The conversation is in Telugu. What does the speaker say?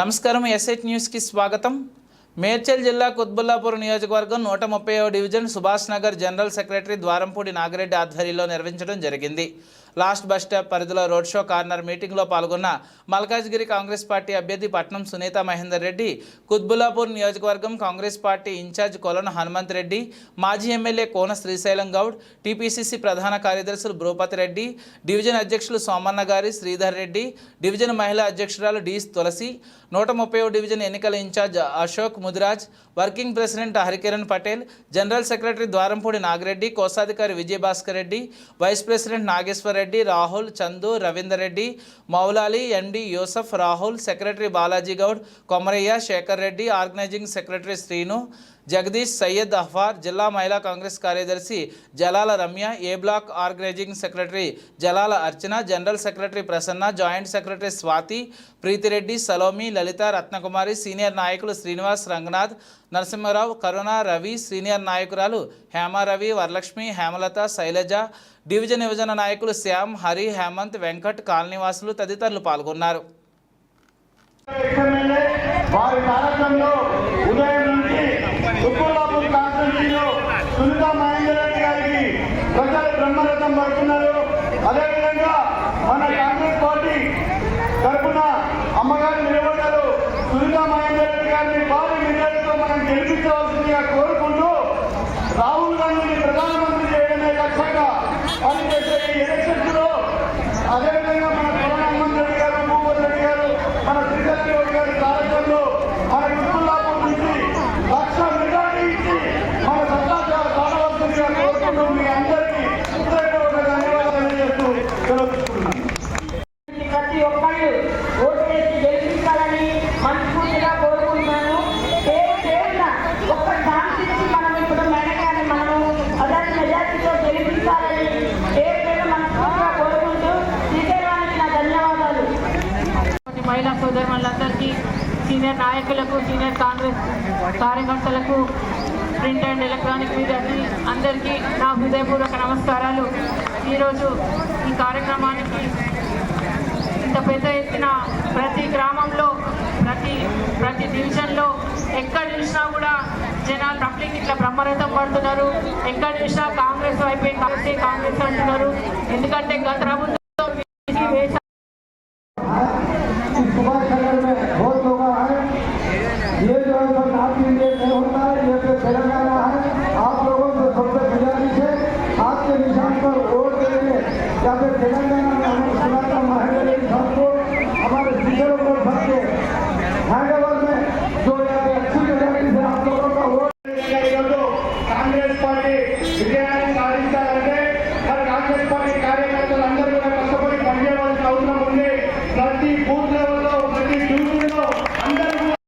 నమస్కారం ఎస్ఐట్ న్యూస్కి స్వాగతం. మేడ్చల్ జిల్లా కుత్బుల్లాపూర్ నియోజకవర్గం నూట ముప్పై division Subhash Nagar general secretary Dwarampudi Nagireddy ఆధ్వర్యంలో నిర్వహించడం జరిగింది. లాస్ట్ బస్ స్టాప్ పరిధిలో రోడ్ షో కార్నర్ మీటింగ్లో పాల్గొన్న మల్కాజ్గిరి కాంగ్రెస్ పార్టీ అభ్యర్థి పట్నం సునీత మహేందర్ రెడ్డి కుత్బుల్లాపూర్ నియోజకవర్గం కాంగ్రెస్ పార్టీ ఇన్ఛార్జ్ కొలన హనుమంత్ రెడ్డి మాజీ ఎమ్మెల్యే కోన శ్రీశైలం గౌడ్ టీపీసీసీ ప్రధాన కార్యదర్శులు భూపతి రెడ్డి డివిజన్ అధ్యక్షులు సోమన్న గారి శ్రీధర్ రెడ్డి డివిజన్ మహిళా అధ్యక్షురాలు డి తులసి నూట ముప్పై డివిజన్ ఎన్నికల incharge Ashok Mudiraj working president Harikiran Patel general secretary Dwarampudi Nagireddy కోశాధికారి Vijayabhaskar Reddy vice president Nageshwar Reddy Rahul Chandu Ravinder Reddy Moulali MD Yousuf Rahul secretary Balaji Goud Komaraiah Shekar Reddy organizing secretary Srinu Jagadish Syed Ahwar జిల్లా మహిళా కాంగ్రెస్ కార్యదర్శి Jalala Ramya A block organizing secretary Jalala Archana general secretary Prasanna joint secretary Swathi Preethi Reddy Salomi Lalitha Ratnakumari senior నాయకులు శ్రీనివాస్ రంగనాథ్ నరసింహారావు కరుణ రవి సీనియర్ నాయకురాలు హేమారవి వరలక్ష్మి హేమలత శైలజ డివిజన్ విభజన నాయకులు శ్యామ్ హరి హేమంత్ వెంకట్ కాలనీవాసులు తదితరులు పాల్గొన్నారు. వారి కార్యక్రమంలో ఉదయం ఉప్పలాపూర్ కాన్స్టిట్యూన్సీలో సునీత మహేందర్ గారికి ప్రజలు బ్రహ్మరథం పడుతున్నారు. అదేవిధంగా మన కాంగ్రెస్ పార్టీ తరఫున అమ్మగారు నిలబడ్డారు. సునీత మహేందర్ రెడ్డి గారిని భారీ మెజార్టీతో మనం గెలిపించవలసిందిగా కోరుకుంటూ రాహుల్ గాంధీని ప్రధానమంత్రి చేయడమే లక్ష్యంగా పనిచేసే ఈ ఎలక్షన్స్లో అదేవిధంగా మన కరోనా హనుమంత్ రెడ్డి గారు భూపతి రెడ్డి గారు మన శ్రీధర్ రెడ్డి గారి కార్యక్రమంలో మన యుద్ధంలాపం నుంచి లక్ష మెజార్టీ ఇచ్చి మన సత్తా కావలసిందిగా కోరుకుంటూ మీ అందరికీ హృదయపూర్వక ధన్యవాదాలు తెలియజేస్తూ సెలవుకుంటున్నాను ప్రతి ఒక్కళ్ళు ఓటు వేసి గెలిపించాలని మనస్ఫూర్తిగా కోరుకుంటున్నాను పేరు పేరున ఒక్క ఛాన్స్ ఇచ్చి మనం ఇప్పుడు మెడగానే మనము అదర్ మెజార్టీతో గెలిపించాలని పేరు పేరు మనస్ఫూర్తిగా కోరుకుంటూ శ్రీశైలానికి నా ధన్యవాదాలు మహిళా సోదరులందరికీ సీనియర్ నాయకులకు సీనియర్ కాంగ్రెస్ కార్యకర్తలకు ప్రింట్ అండ్ ఎలక్ట్రానిక్ మీడియాకి అందరికీ నా హృదయపూర్వక నమస్కారాలు. ఈరోజు ఈ కార్యక్రమానికి ఇంత పెద్ద ఎత్తున ప్రతి గ్రామంలో ప్రతి ప్రతి డివిజన్లో ఎక్కడ చూసినా కూడా జనాలు పబ్లిక్ ఇట్లా బ్రహ్మరథం పడుతున్నారు. ఎక్కడ చూసినా కాంగ్రెస్ వైపే కాంగ్రెస్ కాంగ్రెస్ అంటున్నారు. ఎందుకంటే గత ప్రభుత్వం तेलंगाना है आप लोगों को सबसे गुजारिश है आपके निशान पर वोट देंगे या फिर तेलंगाना में हमें सुना था महेंद्र साहब को